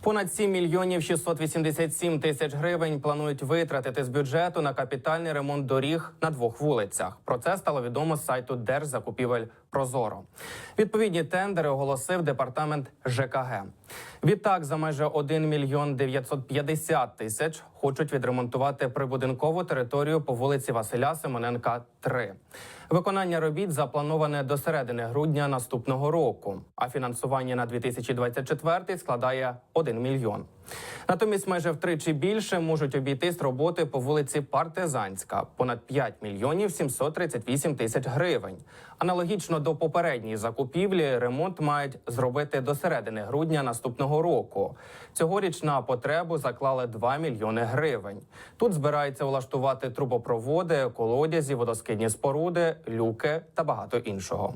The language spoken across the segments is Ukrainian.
Понад 7 мільйонів 687 тисяч гривень планують витратити з бюджету на капітальний ремонт доріг на двох вулицях. Про це стало відомо з сайту Держзакупівель Прозоро. Відповідні тендери оголосив департамент ЖКГ. Відтак за майже 1 мільйон 950 тисяч хочуть відремонтувати прибудинкову територію по вулиці Василя Симоненка, 3. Виконання робіт заплановане до середини грудня наступного року, а фінансування на 2024 складає 1 мільйон. Натомість майже втричі більше можуть обійтись роботи по вулиці Партизанська понад 5 мільйонів 738 тисяч гривень. Аналогічно до попередньої закупівлі ремонт мають зробити до середини грудня наступного року. Цьогоріч на потребу заклали 2 мільйони гривень. Тут збираються влаштувати трубопроводи, колодязі, водоскидні споруди, люки та багато іншого.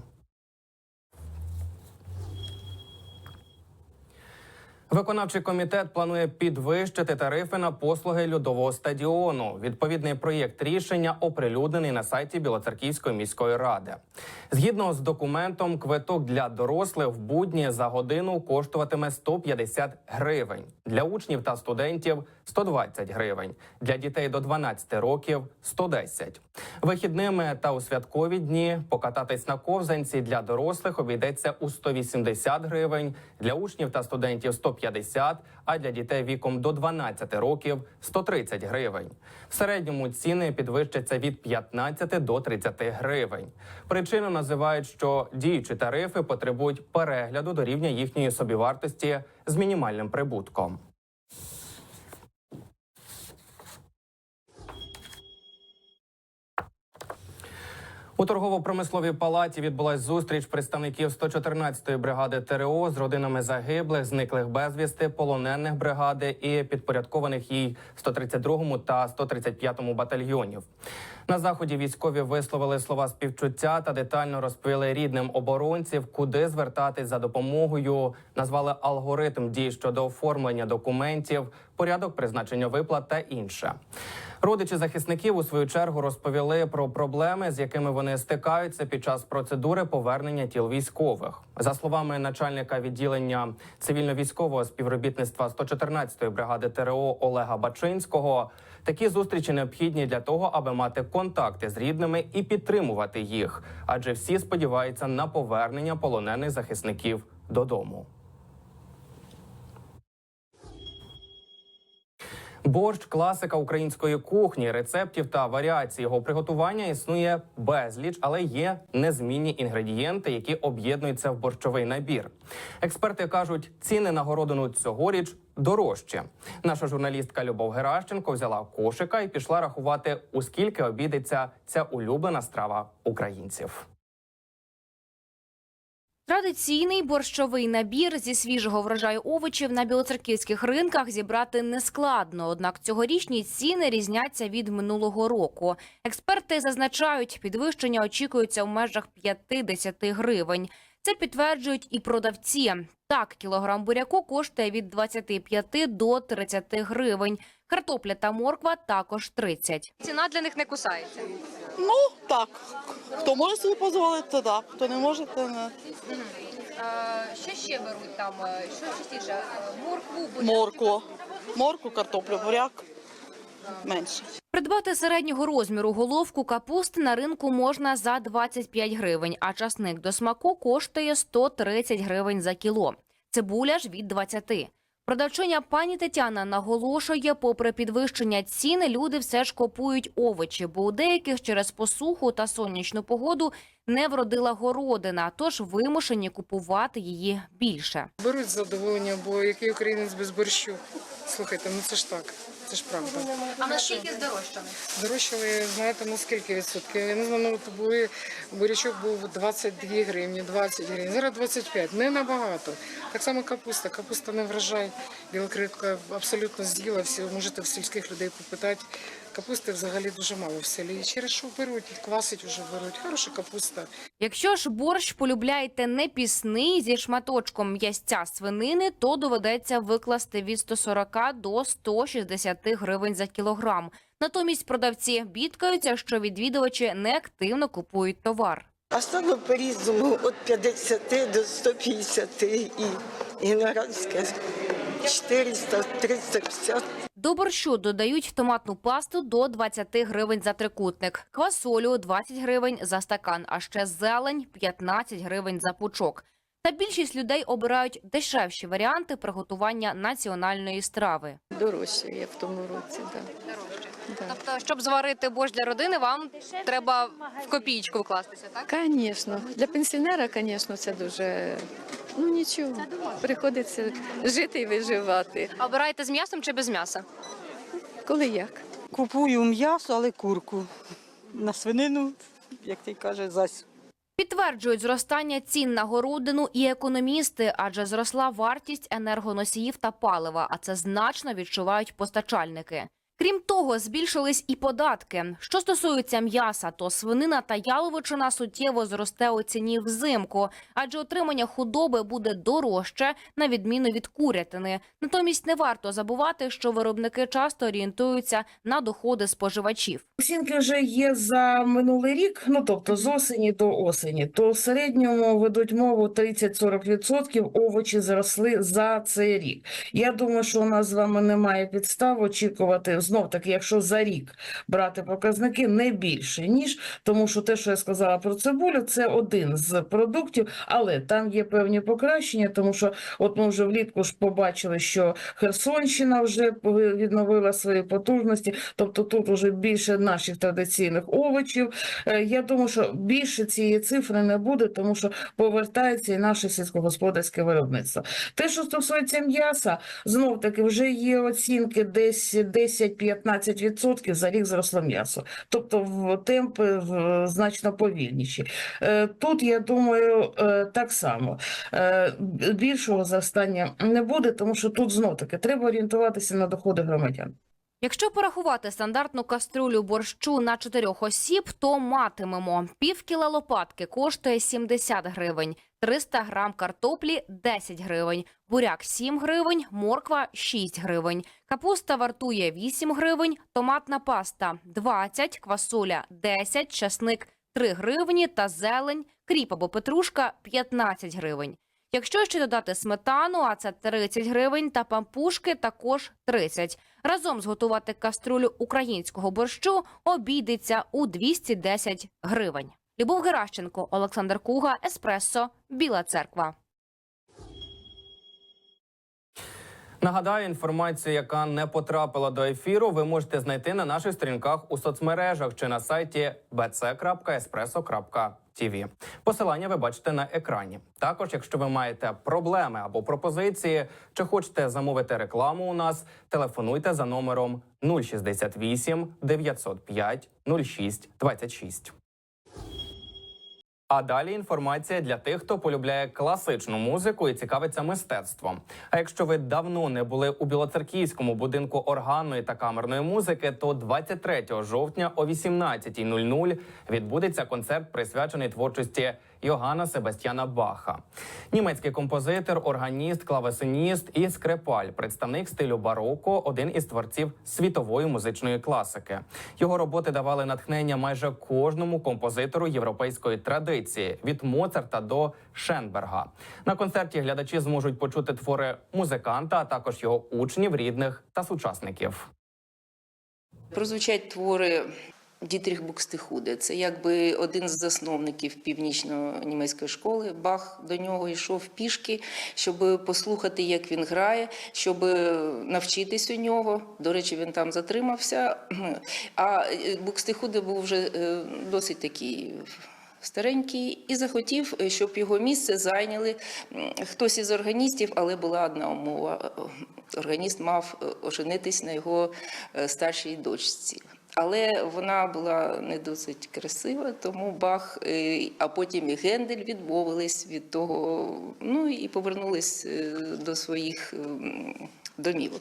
Виконавчий комітет планує підвищити тарифи на послуги льодового стадіону. Відповідний проєкт рішення оприлюднений на сайті Білоцерківської міської ради. Згідно з документом, квиток для дорослих в будні за годину коштуватиме 150 гривень для учнів та студентів 120 гривень, для дітей до 12 років 110. Вихідними та у святкові дні покататись на ковзанці для дорослих обійдеться у 180 гривень, для учнів та студентів 150, а для дітей віком до 12 років 130 гривень. В середньому ціни підвищаться від 15 до 30 гривень. Причину називають, що діючі тарифи потребують перегляду до рівня їхньої собівартості з мінімальним прибутком. У торгово-промисловій палаті відбулась зустріч представників 114-ї бригади ТРО з родинами загиблих, зниклих безвісти, полонених бригади і підпорядкованих їй 132-му та 135-му батальйонів. На заході військові висловили слова співчуття та детально розповіли рідним оборонців, куди звертатись за допомогою. Назвали алгоритм дій щодо оформлення документів, порядок призначення виплат та інше. Родичі захисників у свою чергу розповіли про проблеми, з якими вони стикаються під час процедури повернення тіл військових. За словами начальника відділення цивільно-військового співробітництва 114-ї бригади ТРО Олега Бачинського, такі зустрічі необхідні для того, аби мати контакти з рідними і підтримувати їх, адже всі сподіваються на повернення полонених захисників додому. Борщ класика української кухні, рецептів та варіацій його приготування існує безліч, але є незмінні інгредієнти, які об'єднуються в борщовий набір. Експерти кажуть, ціни на городину цьогоріч дорожчі. Наша журналістка Любов Геращенко взяла кошика і пішла рахувати, у скільки обійдеться ця улюблена страва українців. Традиційний борщовий набір зі свіжого врожаю овочів на білоцерківських ринках зібрати нескладно. Однак цьогорічні ціни різняться від минулого року. Експерти зазначають, підвищення очікується в межах 50 гривень. Це підтверджують і продавці. Так, кілограм буряку коштує від 25 до 30 гривень. Картопля та морква також 30. Ціна для них не кусається. Ну так. Хто може собі дозволити, то так. Хто не може, то не. Що ще беруть там? Що частіше? Моркву, Моркву. Морку, картоплю, буряк. Менше. Придбати середнього розміру головку капусти на ринку можна за 25 гривень, а часник до смаку коштує 130 гривень за кіло. Цибуля ж від 20. Продавчиня пані Тетяна наголошує, попри підвищення ціни, люди все ж купують овочі, бо у деяких через посуху та сонячну погоду не вродила городина, тож вимушені купувати її більше. Беруть задоволення, бо який українець без борщу. Слухайте, ну це ж так, це ж правда. А наскільки здорожчали? Дорожчали, знаєте, на скільки відсотків? Я не знаю, ну, от були, бурячок був 22 гривні, 20 гривень, зараз 25, не набагато. Так само капуста, капуста не врожай. Білокритка абсолютно з'їла, всі можете в сільських людей попитати. Капусти взагалі дуже мало в селі. І через що беруть, квасить вже беруть. Хороша капуста. Якщо ж борщ полюбляєте не пісний зі шматочком м'ясця свинини, то доведеться викласти від 140 до 160 гривень за кілограм. Натомість продавці бідкаються, що відвідувачі неактивно купують товар. А саме по-різному від 50 до 150 і генеральське 400, 350. До борщу додають томатну пасту до 20 гривень за трикутник, квасолю 20 гривень за стакан, а ще зелень 15 гривень за пучок. Та більшість людей обирають дешевші варіанти приготування національної страви. Дорожче, як в тому році, так. Да. Тобто, щоб зварити борщ для родини, вам треба в копійку вкластися, так? Звісно, для пенсіонера, звісно, це дуже ну нічого. Приходиться жити і виживати. Обираєте з м'ясом чи без м'яса? Коли як? Купую м'ясо, але курку. На свинину, як ти каже, зась. Підтверджують зростання цін на городину і економісти, адже зросла вартість енергоносіїв та палива, а це значно відчувають постачальники. Крім того, збільшились і податки. Що стосується м'яса, то свинина та яловичина суттєво зросте у ціні взимку, адже отримання худоби буде дорожче на відміну від курятини. Натомість не варто забувати, що виробники часто орієнтуються на доходи споживачів. Оцінки вже є за минулий рік, ну тобто з осені до осені, то в середньому ведуть мову 30-40% овочі зросли за цей рік. Я думаю, що у нас з вами немає підстав очікувати знов таки, якщо за рік брати показники, не більше ніж тому, що те, що я сказала про цибулю, це один з продуктів, але там є певні покращення, тому що от ми вже влітку ж побачили, що Херсонщина вже відновила свої потужності, тобто тут вже більше наших традиційних овочів. Е, Я думаю, що більше цієї цифри не буде, тому що повертається і наше сільськогосподарське виробництво. Те, що стосується м'яса, знов таки вже є оцінки десь 10-15% за рік зросло м'ясо. Тобто темпи значно повільніші. Е, Тут, я думаю, е, так само Е, більшого зростання не буде, тому що тут знов таки треба орієнтуватися на доходи громадян. Якщо порахувати стандартну каструлю борщу на чотирьох осіб, то матимемо пів кіла лопатки коштує 70 гривень, 300 грам картоплі 10 гривень, буряк 7 гривень, морква 6 гривень, капуста вартує 8 гривень, томатна паста 20, квасоля 10, часник 3 гривні та зелень, кріп або петрушка 15 гривень. Якщо ще додати сметану, а це 30 гривень, та пампушки також 30. Разом зготувати каструлю українського борщу обійдеться у 210 гривень. Любов Геращенко, Олександр Куга, Еспресо, Біла Церква. Нагадаю, інформацію, яка не потрапила до ефіру, ви можете знайти на наших сторінках у соцмережах чи на сайті bc.espresso.tv. Посилання ви бачите на екрані. Також, якщо ви маєте проблеми або пропозиції, чи хочете замовити рекламу у нас, телефонуйте за номером 068 905 06 26. А далі інформація для тих, хто полюбляє класичну музику і цікавиться мистецтвом. А якщо ви давно не були у білоцерківському будинку органної та камерної музики, то 23 жовтня о 18.00 відбудеться концерт, присвячений творчості Йоганна Себастьяна Баха. Німецький композитор, органіст, клавесиніст і скрипаль, представник стилю бароко, один із творців світової музичної класики. Його роботи давали натхнення майже кожному композитору європейської традиції від Моцарта до Шенберга. На концерті глядачі зможуть почути твори музиканта, а також його учнів, рідних та сучасників. Прозвучать твори Дітріх Букстихуде. Це якби один з засновників північно-німецької школи. Бах до нього йшов пішки, щоб послухати, як він грає, щоб навчитись у нього. До речі, він там затримався. А Букстихуде був вже е, досить такий. Старенький і захотів, е, щоб його місце зайняли хтось із органістів, але була одна умова. Органіст мав е, оженитись на його е, старшій дочці. Але вона була не досить красива, тому Бах, е, а потім і Гендель відмовились від того, ну і повернулись е, до своїх ем, домівок.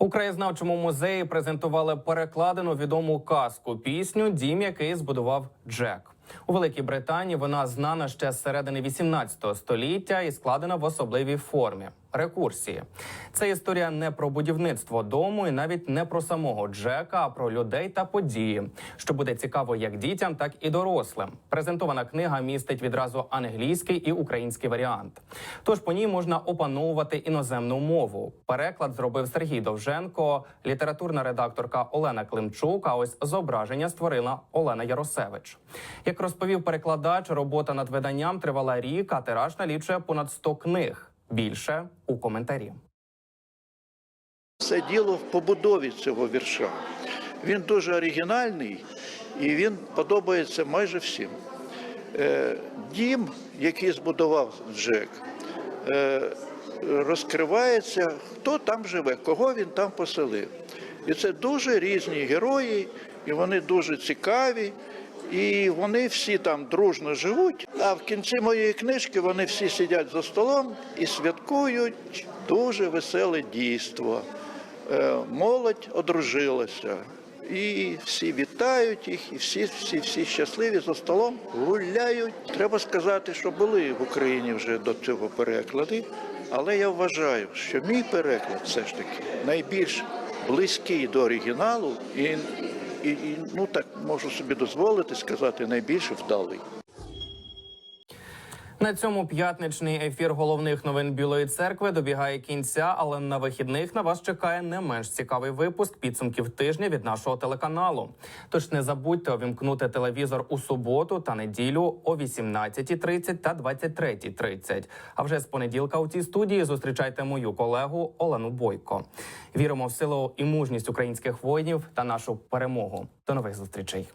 У краєзнавчому музеї презентували перекладену відому казку пісню Дім, який збудував Джек у Великій Британії. Вона знана ще з середини 18 століття і складена в особливій формі рекурсії. Це історія не про будівництво дому і навіть не про самого Джека, а про людей та події, що буде цікаво як дітям, так і дорослим. Презентована книга містить відразу англійський і український варіант. Тож по ній можна опановувати іноземну мову. Переклад зробив Сергій Довженко, літературна редакторка Олена Климчук. А ось зображення створила Олена Яросевич. Як розповів перекладач, робота над виданням тривала рік, а тираж налічує понад 100 книг. Більше у коментарі. Все діло в побудові цього вірша. Він дуже оригінальний і він подобається майже всім. Е, Дім, який збудував Джек, е, розкривається, хто там живе, кого він там поселив. І це дуже різні герої, і вони дуже цікаві. І вони всі там дружно живуть. А в кінці моєї книжки вони всі сидять за столом і святкують дуже веселе дійство. Е, Молодь одружилася. І всі вітають їх, і всі, всі, всі щасливі за столом гуляють. Треба сказати, що були в Україні вже до цього переклади, але я вважаю, що мій переклад все ж таки найбільш близький до оригіналу і, і, і ну так можу собі дозволити сказати, найбільш вдалий. На цьому п'ятничний ефір головних новин Білої церкви добігає кінця, але на вихідних на вас чекає не менш цікавий випуск підсумків тижня від нашого телеканалу. Тож не забудьте увімкнути телевізор у суботу та неділю о 18.30 та 23.30. А вже з понеділка у цій студії зустрічайте мою колегу Олену Бойко. Віримо в силу і мужність українських воїнів та нашу перемогу. До нових зустрічей.